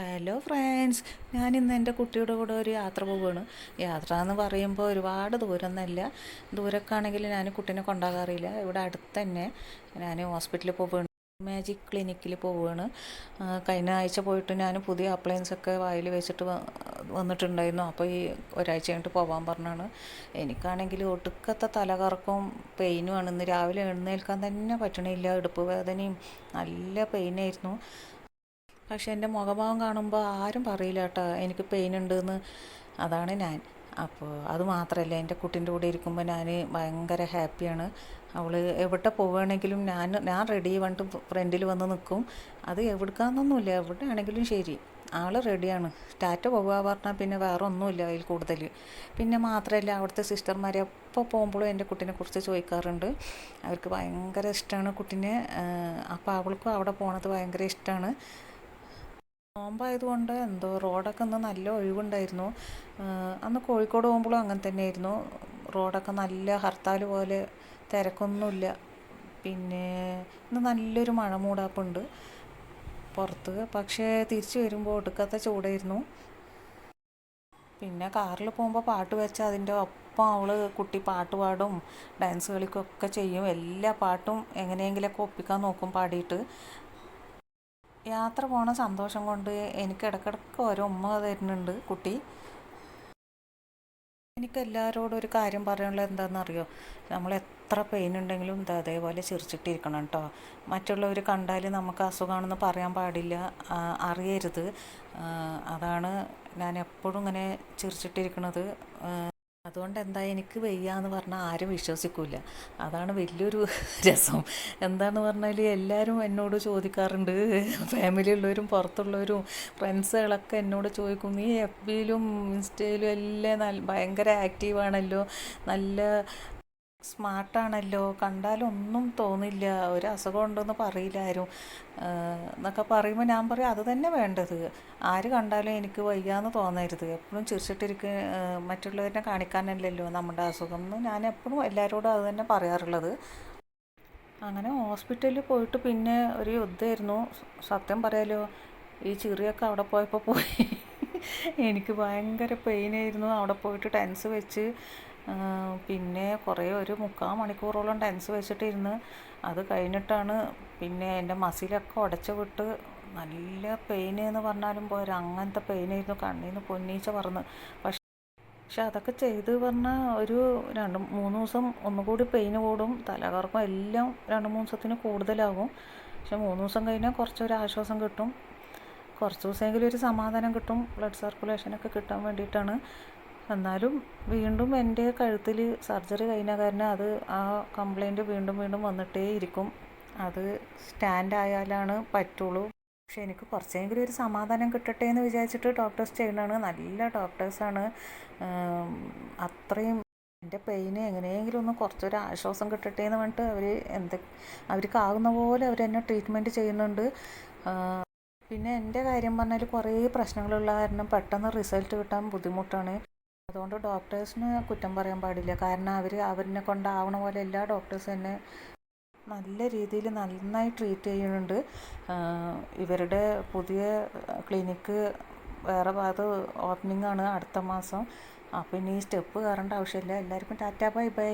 Hello friends ഞാനിന്ന് എന്റെ കുട്ടിയുടെ കൂടെ ഒരു യാത്ര പോവുകയാണ്. യാത്ര എന്ന് പറയുമ്പോൾ ഒരുപാട് ദൂരമൊന്നുമല്ല ദൂരക്കാണെങ്കിൽ ഞാൻ കുട്ടീനെ കൊണ്ടാകാറില്ല ഇവിടെ അടുത്ത് തന്നെ ഞാൻ ഹോസ്പിറ്റലിൽ പോവുകയാണ്. മാജിക് ക്ലിനിക്കിൽ പോവുകയാണ്. കഴിഞ്ഞ ആഴ്ച പോയിട്ട് ഞാൻ പുതിയ അപ്ലയൻസ് ഒക്കെ വായിൽ വെച്ചിട്ട് വന്നിട്ടുണ്ടായിരുന്നു. അപ്പോൾ ഈ ഒരാഴ്ച കഴിഞ്ഞിട്ട് പോകാൻ പറഞ്ഞാണ്. എനിക്കാണെങ്കിൽ ഒടുക്കത്തെ തലകറക്കവും പെയിനുമാണ് ഇന്ന് രാവിലെ എഴുന്നേൽക്കാൻ തന്നെ പറ്റണില്ല. ഇടുപ്പ് വേദനയും നല്ല പെയിനായിരുന്നു പക്ഷെ എന്റെ മുഖഭാവം കാണുമ്പോൾ ആരും പറയില്ല കേട്ടോ എനിക്ക് പെയിൻ ഉണ്ടെന്ന്. അതാണ് ഞാൻ. അപ്പോൾ അത് മാത്രമല്ല എന്റെ കുട്ടീന്റെ കൂടെ ഇരിക്കുമ്പോൾ ഞാൻ ഭയങ്കര ഹാപ്പിയാണ് അവൾ എവിടെ പോവുകയാണെങ്കിലും ഞാൻ ഞാൻ റെഡി പറഞ്ഞിട്ട് ഫ്രണ്ടിൽ വന്ന് നിൽക്കും. അത് എവിടുക്കാന്നൊന്നുമില്ല എവിടെയാണെങ്കിലും ശരി. ആൾ റെഡിയാണ് ടാറ്റ പോകുക പറഞ്ഞാൽ പിന്നെ വേറെ ഒന്നുമില്ല അതിൽ കൂടുതൽ. പിന്നെ മാത്രമല്ല അവിടുത്തെ സിസ്റ്റർമാരെ എപ്പോൾ പോകുമ്പോഴും എന്റെ കുട്ടീനെ കുറിച്ച് ചോദിക്കാറുണ്ട്. അവർക്ക് ഭയങ്കര ഇഷ്ടമാണ് കുട്ടീനെ. അപ്പോൾ അവൾക്കും അവിടെ പോണത് ഭയങ്കര ഇഷ്ടമാണ്. നോമ്പായതുകൊണ്ട് എന്തോ റോഡൊക്കെ ഇന്ന് നല്ല ഒഴിവുണ്ടായിരുന്നു അന്ന് കോഴിക്കോട് പോകുമ്പോഴും അങ്ങനെ തന്നെയായിരുന്നു. റോഡൊക്കെ നല്ല ഹർത്താൽ പോലെ തിരക്കൊന്നുമില്ല. പിന്നെ ഇന്ന് നല്ലൊരു മഴ മൂടാപ്പുണ്ട്. പുറത്ത് പക്ഷേ തിരിച്ചു വരുമ്പോൾ ഒടുക്കത്തെ ചൂടായിരുന്നു. പിന്നെ കാറിൽ പോകുമ്പോൾ പാട്ട് വെച്ച് അതിന്റെ ഒപ്പം അവൾ കുട്ടി പാട്ട് പാടും ഡാൻസ് കളിക്കുകയൊക്കെ ചെയ്യും. എല്ലാ പാട്ടും എങ്ങനെയെങ്കിലുമൊക്കെ ഒപ്പിക്കാൻ നോക്കും പാടിയിട്ട്. യാത്ര പോണ സന്തോഷം കൊണ്ട് എനിക്ക് ഇടക്കിടക്ക് ഓരോ ഉമ്മ തരുന്നുണ്ട് കുട്ടി. എനിക്ക് എല്ലാവരോടും ഒരു കാര്യം പറയാനുള്ളത് എന്താണെന്ന് അറിയോ നമ്മൾ എത്ര പെയിൻ ഉണ്ടെങ്കിലും ഇത് അതേപോലെ ചിരിച്ചിട്ടിരിക്കണം കേട്ടോ മറ്റുള്ളവർ കണ്ടാൽ നമുക്ക് അസുഖമാണെന്ന് പറയാൻ പാടില്ല അറിയരുത്. അതാണ് ഞാൻ എപ്പോഴും ഇങ്ങനെ ചിരിച്ചിട്ടിരിക്കണത് ആ, അതുകൊണ്ട് എന്താ എനിക്ക് വയ്യാന്ന് പറഞ്ഞാൽ ആരും വിശ്വസിക്കില്ല അതാണ് വലിയൊരു രസം. എന്താണെന്ന് പറഞ്ഞാൽ എല്ലാവരും എന്നോട് ചോദിക്കാറുണ്ട്. ഫാമിലി ഉള്ളവരും പുറത്തുള്ളവരും ഫ്രണ്ട്സുകളൊക്കെ എന്നോട് ചോദിക്കും നീ എഫ് ബിയിലും ഇൻസ്റ്റയിലും എല്ലാം നല്ല ഭയങ്കര ആക്റ്റീവാണല്ലോ. നല്ല സ്മാർട്ടാണല്ലോ. കണ്ടാലൊന്നും തോന്നില്ല. ഒരു അസുഖം ഉണ്ടെന്ന് പറയില്ല ആരും. എന്നൊക്കെ പറയുമ്പോൾ ഞാൻ പറയും അത് തന്നെ വേണ്ടത്. ആര് കണ്ടാലും എനിക്ക് വയ്യാന്ന് തോന്നരുത്. എപ്പോഴും ചിരിച്ചിട്ടിരിക്ക മറ്റുള്ളവരെ കാണിക്കാനല്ലല്ലോ നമ്മുടെ അസുഖം. എന്ന് ഞാൻ എപ്പോഴും എല്ലാവരോടും അത് തന്നെ പറയാറുള്ളത്. അങ്ങനെ ഹോസ്പിറ്റലിൽ പോയിട്ട് പിന്നെ ഒരു യുദ്ധമായിരുന്നു. സത്യം പറയാലോ ഈ ചിറിയൊക്കെ അവിടെ പോയപ്പോൾ പോയി. എനിക്ക് ഭയങ്കര പെയിനായിരുന്നു. അവിടെ പോയിട്ട് ടെൻസ് വെച്ച് പിന്നെ കുറേ ഒരു മുക്കാൽ മണിക്കൂറോളം ടെൻസ് വെച്ചിട്ടിരുന്ന് അത് കഴിഞ്ഞിട്ടാണ് പിന്നെ എന്റെ മസിലൊക്കെ ഉടച്ചു വിട്ട് നല്ല പെയിൻ എന്ന് പറഞ്ഞാലും പോരാ അങ്ങനത്തെ പെയിനായിരുന്നു കണ്ണിൽ നിന്ന് പൊന്നീച്ച പറന്ന്. പക്ഷെ പക്ഷെ അതൊക്കെ ചെയ്ത് പറഞ്ഞാൽ ഒരു രണ്ട് മൂന്ന് ദിവസം ഒന്നുകൂടി പെയിന് കൂടും തലകറക്കം എല്ലാം രണ്ട് മൂന്ന് ദിവസത്തിന് കൂടുതലാകും. പക്ഷെ മൂന്ന് ദിവസം കഴിഞ്ഞാൽ കുറച്ചൊരു ആശ്വാസം കിട്ടും. കുറച്ച് ദിവസമെങ്കിലും ഒരു സമാധാനം കിട്ടും ബ്ലഡ് സർക്കുലേഷനൊക്കെ കിട്ടാൻ വേണ്ടിയിട്ടാണ്. എന്നാലും വീണ്ടും എന്റെ കഴുത്തിൽ സർജറി കഴിഞ്ഞ കാരണം അത് ആ കംപ്ലൈന്റ് വീണ്ടും വീണ്ടും വന്നിട്ടേ ഇരിക്കും. അത് സ്റ്റാൻഡ് ആയാലാണ് പറ്റുള്ളൂ. പക്ഷെ എനിക്ക് കുറച്ചെങ്കിലും ഒരു സമാധാനം കിട്ടട്ടെ എന്ന് വിചാരിച്ചിട്ട് ഡോക്ടേഴ്സ് ചെയ്യുന്നതാണ്. നല്ല ഡോക്ടേഴ്സാണ് അത്രയും എന്റെ പെയിന് എങ്ങനെയെങ്കിലും ഒന്ന് കുറച്ചൊരു ആശ്വാസം കിട്ടട്ടെ എന്ന് പറഞ്ഞിട്ട് അവർ എന്ത് അവർക്കാകുന്ന പോലെ അവർ എന്നെ ട്രീറ്റ്മെന്റ് ചെയ്യുന്നുണ്ട്. പിന്നെ എന്റെ കാര്യം പറഞ്ഞാൽ കുറേ പ്രശ്നങ്ങളുള്ള കാരണം പെട്ടെന്ന് റിസൾട്ട് കിട്ടാൻ ബുദ്ധിമുട്ടാണ്. അതുകൊണ്ട് ഡോക്ടേഴ്സിന് കുറ്റം പറയാൻ പാടില്ല. കാരണം അവർ അവരിനെ കൊണ്ടാവണ പോലെ എല്ലാ ഡോക്ടേഴ്സും എന്നെ നല്ല രീതിയിൽ നന്നായി ട്രീറ്റ് ചെയ്യുന്നുണ്ട്. ഇവരുടെ പുതിയ ക്ലിനിക്ക് വേറെ ഭാഗത്ത് ഓപ്പണിംഗ് ആണ് അടുത്ത മാസം. അപ്പോൾ ഇനി സ്റ്റെപ്പ് കയറേണ്ട ആവശ്യമില്ല. എല്ലാവർക്കും ടാറ്റാ ബൈ ബൈ.